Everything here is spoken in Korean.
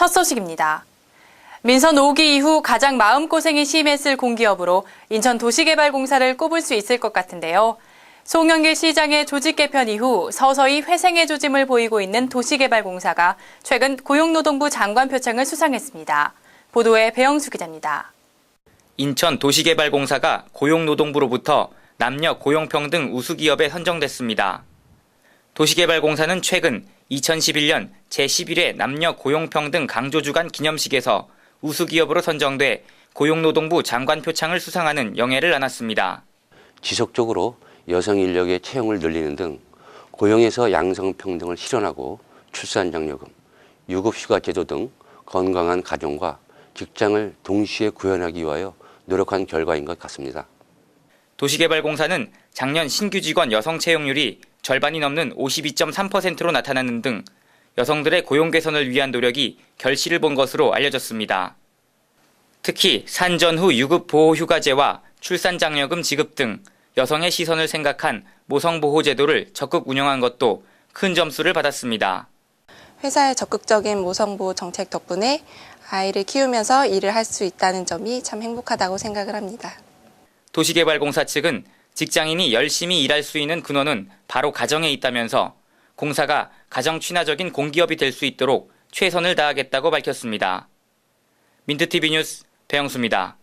첫 소식입니다. 민선 5기 이후 가장 마음고생이 심했을 공기업으로 인천 도시개발공사를 꼽을 수 있을 것 같은데요. 송영길 시장의 조직 개편 이후 서서히 회생의 조짐을 보이고 있는 도시개발공사가 최근 고용노동부 장관 표창을 수상했습니다. 보도에 배영수 기자입니다. 인천 도시개발공사가 고용노동부로부터 남녀 고용평등 우수기업에 선정됐습니다. 도시개발공사는 최근 2011년 제11회 남녀 고용평등 강조주간 기념식에서 우수기업으로 선정돼 고용노동부 장관 표창을 수상하는 영예를 안았습니다. 지속적으로 여성 인력의 채용을 늘리는 등 고용에서 양성평등을 실현하고 출산장려금, 유급휴가 제도 등 건강한 가정과 직장을 동시에 구현하기 위하여 노력한 결과인 것 같습니다. 도시개발공사는 작년 신규 직원 여성 채용률이 절반이 넘는 52.3%로 나타나는 등 여성들의 고용 개선을 위한 노력이 결실을 본 것으로 알려졌습니다. 특히 산전 후 유급 보호 휴가제와 출산 장려금 지급 등 여성의 시선을 생각한 모성 보호 제도를 적극 운영한 것도 큰 점수를 받았습니다. 회사의 적극적인 모성 보호 정책 덕분에 아이를 키우면서 일을 할 수 있다는 점이 참 행복하다고 생각을 합니다. 도시개발공사 측은 직장인이 열심히 일할 수 있는 근원은 바로 가정에 있다면서 공사가 가정 친화적인 공기업이 될 수 있도록 최선을 다하겠다고 밝혔습니다. 민트TV 뉴스 배영수입니다.